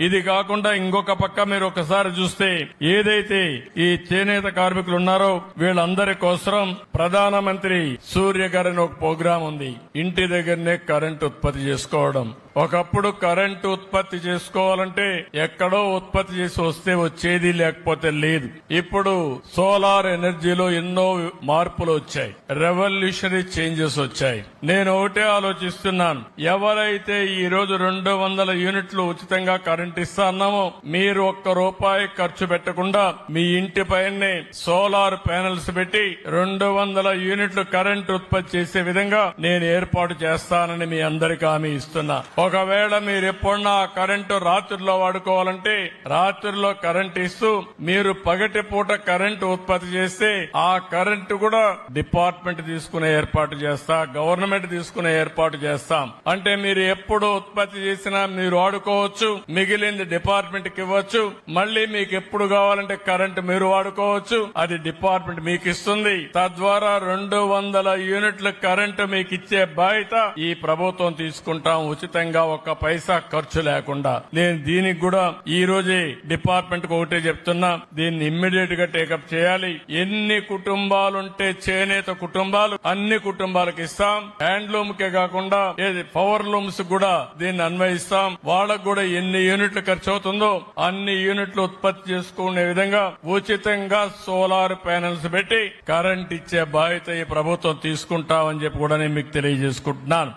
ఇది కాకుండా ఇంకొక పక్క మీరు ఒకసారి చూస్తే ఏదైతే ఈ చేనేత కార్మికులు ఉన్నారో వీళ్ళందరి కోసం ప్రధానమంత్రి సూర్య గారిని ఒక ప్రోగ్రాం ఉంది. ఇంటి దగ్గరనే కరెంట్ ఉత్పత్తి చేసుకోవడం. ఒకప్పుడు కరెంటు ఉత్పత్తి చేసుకోవాలంటే ఎక్కడో ఉత్పత్తి చేసి వస్తే వచ్చేది లేకపోతే లేదు. ఇప్పుడు సోలార్ ఎనర్జీలో ఎన్నో మార్పులు వచ్చాయి. రెవల్యూషనరీ చేంజెస్ వచ్చాయి. నేను ఒకటే ఆలోచిస్తున్నాను. ఎవరైతే ఈ రోజు రెండు వందల యూనిట్లు ఉచితంగా కరెంట్ ఇస్తాన్నామో మీరు ఒక్క రూపాయి ఖర్చు పెట్టకుండా మీ ఇంటి పైనే సోలార్ ప్యానెల్స్ పెట్టి రెండు వందల యూనిట్లు కరెంట్ ఉత్పత్తి చేసే విధంగా నేను ఏర్పాటు చేస్తానని మీ అందరికీ హామీ ఇస్తున్నా. ఒకవేళ మీరు ఎప్పుడన్నా ఆ కరెంటు రాత్రిలో వాడుకోవాలంటే రాత్రిలో కరెంట్ ఇస్తూ మీరు పగటి పూట కరెంటు ఉత్పత్తి చేస్తే ఆ కరెంటు కూడా డిపార్ట్మెంట్ తీసుకునే ఏర్పాటు చేస్తా గవర్నమెంట్ తీసుకునే ఏర్పాటు చేస్తాం. అంటే మీరు ఎప్పుడు ఉత్పత్తి చేసినా మీరు వాడుకోవచ్చు మిగిలింది డిపార్ట్మెంట్కి ఇవ్వచ్చు మళ్ళీ మీకు ఎప్పుడు కావాలంటే కరెంటు మీరు వాడుకోవచ్చు అది డిపార్ట్మెంట్ మీకు ఇస్తుంది. తద్వారా రెండు వందల యూనిట్ల కరెంటు మీకు ఇచ్చే బాధ్యత ఈ ప్రభుత్వం తీసుకుంటాం. ఉచితంగా ఒక్క పైసా ఖర్చు లేకుండా. నేను దీనికి కూడా ఈ రోజే డిపార్ట్మెంట్కు ఒకటే చెప్తున్నా. దీన్ని ఇమ్మీడియట్గా టేకప్ చేయాలి. ఎన్ని కుటుంబాలుంటే చేనేత కుటుంబాలు అన్ని కుటుంబాలకు ఇస్తాం. హ్యాండ్లూమ్ కే కాకుండా ఏది పవర్ లూమ్స్ కూడా దీన్ని అన్వయిస్తాం. వాళ్ళకు కూడా ఎన్ని యూనిట్లు ఖర్చు అవుతుందో అన్ని యూనిట్లు ఉత్పత్తి చేసుకునే విధంగా ఉచితంగా సోలార్ ప్యానెల్స్ పెట్టి కరెంట్ ఇచ్చే బాధ్యత ఈ ప్రభుత్వం తీసుకుంటామని చెప్పి కూడా నేను మీకు తెలియజేసుకుంటున్నాను.